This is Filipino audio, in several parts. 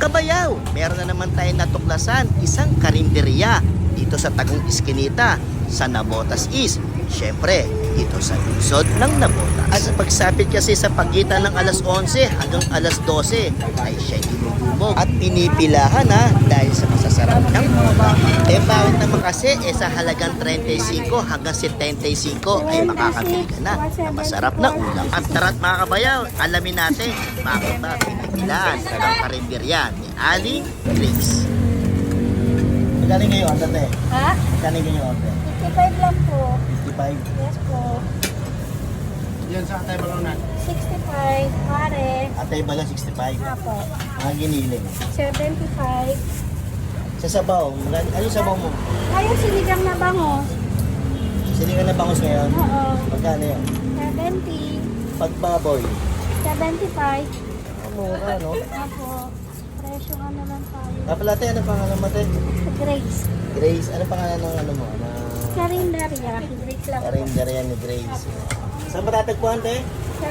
Kabayaw, meron na naman tayong natuklasan isang karinderya dito sa Tagong Iskinita sa Nabotas East. Siyempre, dito sa lungsod ng Nabotas. At sa pagsapit kasi sa pagitan ng alas 11 hanggang alas 12 ay siya dinudumog at pinipilahan na dahil sa masasarap ng ulam. Eh bakit naman kasi eh, sa halagang 35 hanggang 75 ay makakabili ka na na masarap na ulam. At tara't mga kabayaw, alamin natin bakit ba pinipilahan ng karinderya ni Aling Grace. Ngayon order eh? Ha? Magkano ngayon order? 55 lang po. 55. Yes po. Yan sa atay balonan. 65, pare. Atay balon 65. Apo. Mga giniling. 75. Sa sabaw, ano sabaw mo? Ayun, sinigang na bango. Sili ka na bangus ngayon? Oo. Magkano yun? 70. Pagbaboy. 75. Ang mura, no? Apo. Presyo ano lang tayo. Kapalate, ano pangalan mo? Grace. Grace, ano pangalan ng ano mo? Na Karinderya. Grace lang po. karinderya ni Grace. Saan ba tatagpuan, te? Sa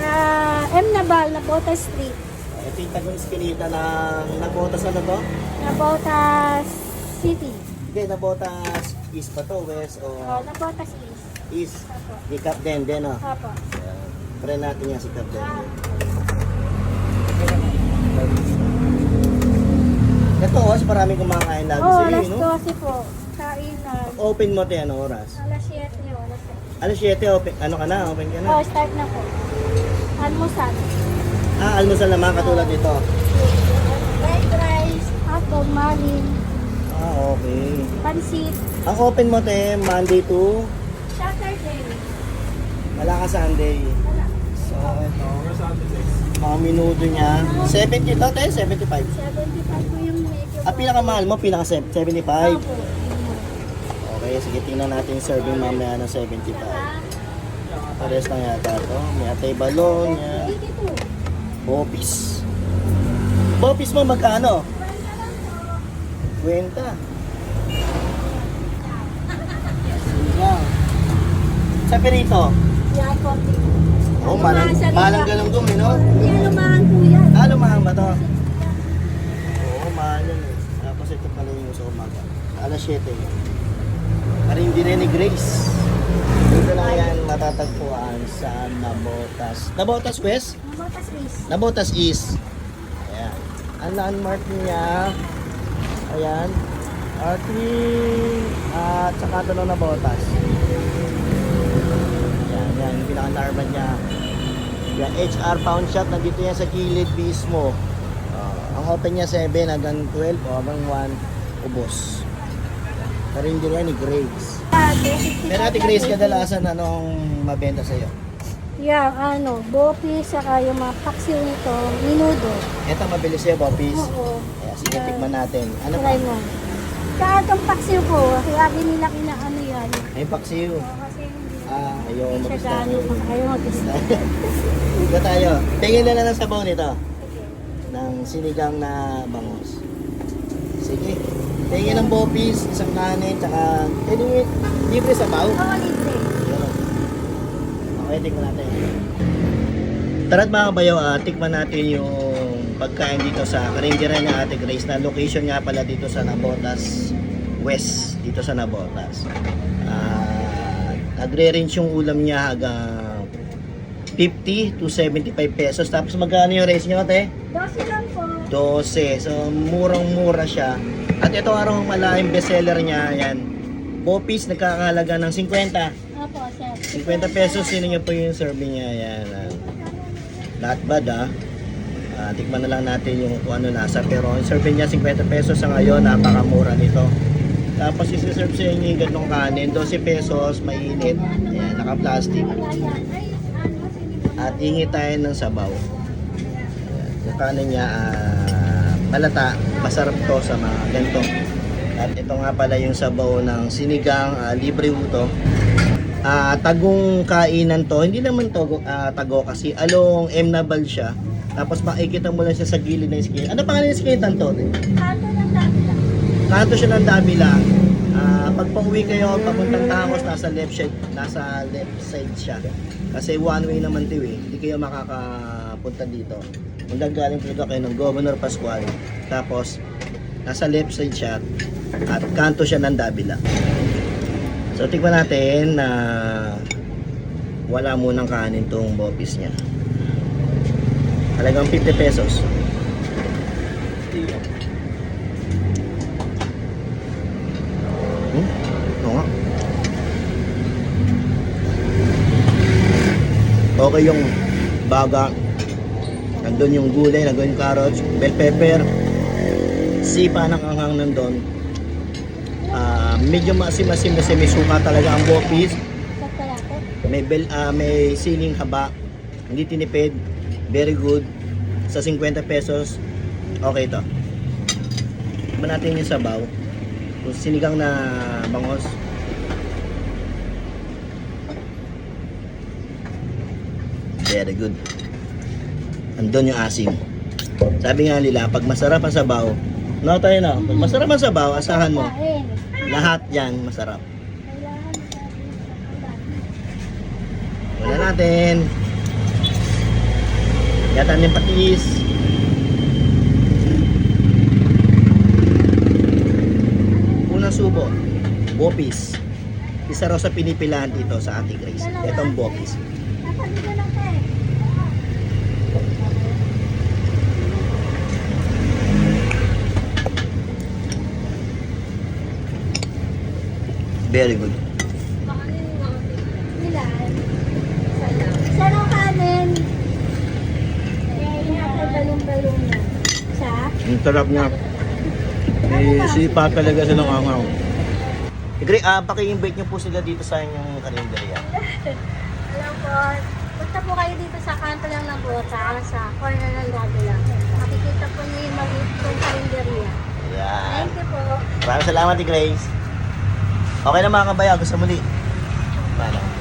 M. Nabal, Nabota Street. Ito yung tagong iskinita ng Nabotas ano to? Nabotas City. Hindi, Nabotas East pa to, West o Oh, Nabotas East. East. Apo. Di Cap Den, din, no? Apo. Try natin yan si Cap Den. Ito, oh, maraming kumakain lagi Oh, sa alas iyo, no? 12 po. Kainan. Open mo, te, ano oras? Alas 7 yun. Alas 7. Alas 7, open, ano ka na? Open ka na? Oh, start na po. Almusal. Ah, almusal naman katulad nito. Fried rice, hotdog, malin, Ah, okay. pansit, Ang open mo, te, Monday to Saturday. wala ka Sunday. Wala. So, ito. Mga minuto niya. 70 to, te, 75. 75 po yung medyo. Ah, pinakamahal mo, pinaka 75. Opo. Okay, sige, tingnan natin yung serving mamaya ng 75. Pares lang yata ito. May atay balon, yan. 82. Bopis. Bopis mo magkano? 20. Yan. Sa perito. Yan, 40. Oh, malang, malang ganun dumi, no? Yan, lumahan po yan. Ah, lumahang ba to? Oo, mahal yun eh. Tapos ito pala yung sa umaga. Alas 7 yun. Pero hindi rin ni Grace. Dito lang yan matatagpuan sa Nabotas. Nabotas West? Nabotas East. Nabotas East. Ayan. Ang landmark niya, ayan, Artwin at saka ito ng Nabotas. Ayan, yan, yung pinaka-narman niya. Yan, HR Pound Shop, nandito yan sa gilid mismo. Ah, ang open niya 7 hanggang 12 o hanggang 1 ubos. Hindi rin ni Grace. Ah, 65 Pero ate Grace, kadalasan anong mabenta sa'yo? Yan, ano, bopi, saka yung mga paksiw nito, minudo. Ito mabilis sa'yo, Bopis. Oo. Ayan, sige, tikman natin. Ano pa? Try mo. Kahit ang paksiw po, lagi nila kinaano yan. Ay, paksiw. Oo, kasi hindi Ah, ayaw hindi siya mag-gusto. gano'n, ayaw mag-gusto. Ito tayo. Tingin na lang ng sabaw nito. Ng sinigang na bangus. Sige. Tingin ng bopis, isang kanin, tsaka tingin, libre sabaw. Oo, libre. Okay, tikman natin. Tara't mga kabayaw, ah, tikman natin yung pagkain dito sa Karindiran ng Ate Grace na location nga pala dito sa Nabotas West, dito sa Nabotas. Ah, nagre-range yung ulam niya hanggang 50 to 75 pesos. Tapos magkano yung race niyo, ate? 12 lang po. 12. So, murang-mura siya. At ito araw ang malaking bestseller niya, yan. Bopis, nagkakahalaga ng 50. Opo, sir. 50 pesos, sino niyo po yung serving niya, yan. ah. Not bad, ah. Ah, tikman na lang natin yung kung ano nasa. Pero yung serving niya, 50 pesos sa ngayon, napakamura nito. Tapos isi-serve sa inyo yung ganitong kanin, 12 pesos, mainit. Ayan, naka-plastic. At hingi tayo ng sabaw. Ayan, yung kanin niya, ah, malata, masarap to sa mga ganito. At ito nga pala yung sabaw ng sinigang, ah, libre to. Ah, tagong kainan to, hindi naman to ah, tago kasi along M Nabal siya. Tapos makikita mo lang siya sa gilid ng skin. Ano pangalan ng skin to? Kanto ng dami lang. Kanto siya ng dami lang. Ah, pag pauwi kayo, papuntang Tangos, nasa left side, nasa left side siya. Kasi one way naman 'to eh. Hindi kayo makaka papunta dito. Kung galing talaga kayo ng Governor Pascual, tapos nasa left side siya at kanto siya ng Davila. So tingnan natin na wala munang kanin tong bopis niya. Halagang 50 pesos. Okay yung baga. Nandun yung gulay, nandun yung carrots, bell pepper, sipa ng anghang nandun. Ah, medyo maasim-asim kasi may suka talaga ang bopis. May bel, ah, may siling haba. Hindi tinipid. Very good. Sa 50 pesos, okay to. Tignan natin yung sabaw. Kung sinigang na bangos. Very good. Andun yung asim. Sabi nga nila, pag masarap ang sabaw, no tayo na, pag masarap ang sabaw, asahan mo, lahat yan masarap. Wala natin. Yata yung patis. Unang subo, bopis. Isa raw sa pinipilahan dito sa Ate Grace. Itong bopis. Very good. Ang sarap niya. May sipa talaga sa ng angaw. Gre, ah, paki-invite niyo po sila dito sa inyong karinderya. Alam po, punta po kayo dito sa kanto lang ng bota, sa corner ng Davila. Makikita po niyo yung maliit kong karinderya. Ayan. Thank you po. Maraming salamat, Grace. Okay na mga kabaya, gusto muli. Paano?